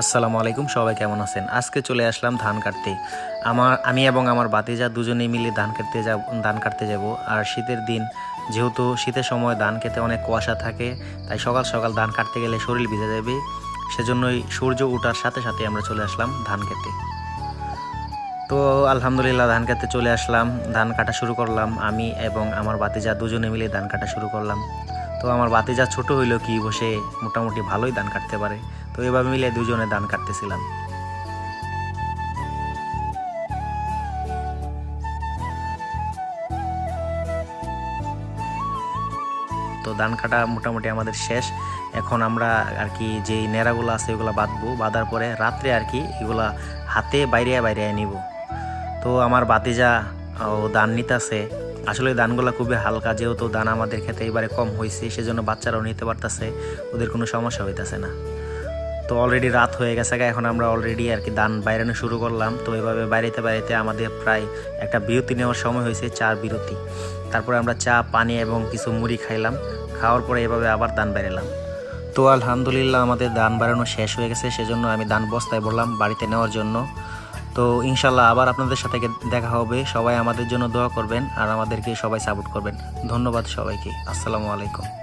আসসালামু আলাইকুম, সবাই কেমন আছেন? আজকে চলে আসলাম ধান কাটতে। আমার, আমি এবং আমার বাতিজা দুজনেই মিলে ধান কাটতে যাব, ধান কাটতে যাব। আর শীতের দিন, যেহেতু শীতের সময় ধান খেতে অনেক কুয়াশা থাকে, তাই সকাল সকাল ধান কাটতে গেলে শরীর ভিজে যাবে। সেজন্যই সূর্য ওঠার সাথে সাথে আমরা চলে আসলাম ধান খেতে তো আলহামদুলিল্লাহ ধান কাটতে চলে আসলাম, ধান কাটা শুরু করলাম আমি এবং আমার বাতিজা দুজনে মিলে ধান কাটা শুরু করলাম। তো আমার বাতিজা ছোট হইল কি বসে মোটামুটি ভালোই ধান কাটতে পারে। তো এভাবে মিলে দুজনে ধান কাটতেছিলাম। তো ধান কাটা মোটামুটি আমাদের শেষ। এখন আমরা আর কি যে নেড়াগুলো আছে ওগুলো বাঁধবো। বাঁধার পরে রাত্রে আর কি এগুলা হাতে বাইরে বাইরে নিব তো আমার বাতিজা ও দান নিতেছে। আসলে দানগুলো খুবই হালকা, যেহেতু দান আমাদের ক্ষেত্রে এবারে কম হয়েছে, সেজন্য বাচ্চারাও নিতে পারতেছে, ওদের কোনো সমস্যা হইতেছে না। তো অলরেডি রাত হয়ে গেছে এখন আমরা অলরেডি আর কি দান বাইরানো শুরু করলাম। তো এভাবে বাইরেতে বাইরেতে আমাদের প্রায় একটা বিরতি নেওয়ার সময় হয়েছে, চার বিরতি। তারপরে আমরা চা, পানি এবং কিছু মুড়ি খাইলাম, খাওয়ার পরে এভাবে আবার দান বেরালাম তো আলহামদুলিল্লাহ আমাদের দান বাড়ানো শেষ হয়ে গেছে, সেজন্য আমি দান বস্তায় বললাম বাড়িতে নেওয়ার জন্য। তো ইনশাল্লাহ আবার আপনাদের সাথে দেখা হবে। সবাই আমাদের জন্য দোয়া করবেন আর আমাদেরকে সবাই সাপোর্ট করবেন। ধন্যবাদ সবাইকে। আসসালামু আলাইকুম।